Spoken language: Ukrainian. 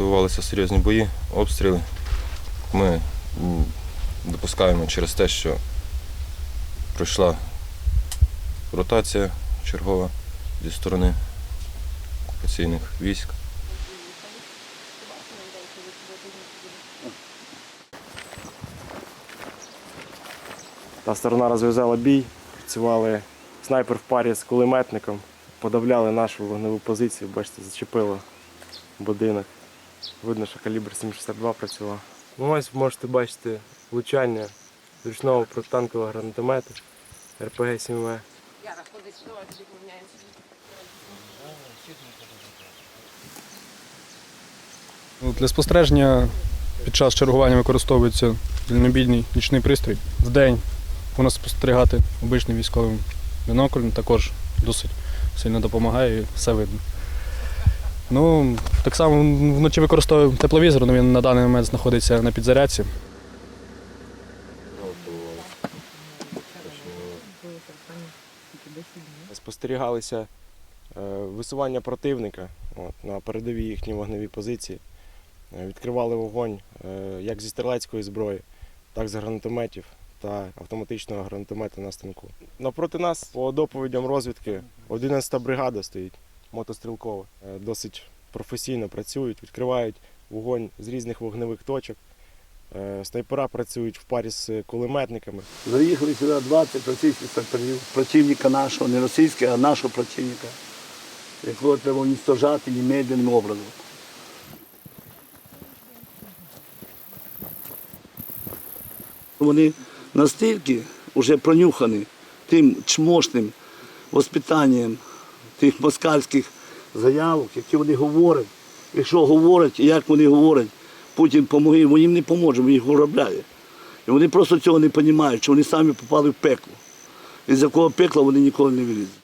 відбувалися серйозні бої, обстріли. Ми допускаємо через те, що пройшла ротація чергова зі сторони окупаційних військ. Та сторона розв'язала бій, працювали снайпер в парі з кулеметником, подавляли нашу вогневу позицію, бачите, зачепило будинок. Видно, що калібр 7,62 працював. Ну, ось можете бачити влучання зручного протитанкового гранатомету РПГ 7 в Яра, ходи сюди, а тоді поміняємося. Ну, Для спостереження під час чергування використовується дальнобійний нічний пристрій. Вдень можна спостерігати обичним військовим біноклем, також досить сильно допомагає і все видно. Ну, так само вночі використовуємо тепловізор, але він на даний момент знаходиться на підзарядці. Спостерігалися е, висування противника от, на передовій їхній вогневій позиції. Е, Відкривали вогонь е, як зі стрілецької зброї, так з гранатометів та автоматичного гранатомета на станку. Напроти нас, по доповідям розвідки, 11-та бригада стоїть мотострілкова. Е, Досить професійно працюють, відкривають вогонь з різних вогневих точок. Е, Снайпера працюють в парі з кулеметниками. Заїхали сюди 20 російських саперів, противника нашого, не російського, а нашого противника, якого треба уничтожати немедленним образом. Вони настільки вже пронюхані тим чмошним воспитанням тих москальських заявок, які вони говорять, і що говорять, і як вони говорять, Путін помоги, вони їм не поможе, він їх виробляє. І вони просто цього не розуміють, що вони самі попали в пекло. І з якого пекла вони ніколи не вилізуть.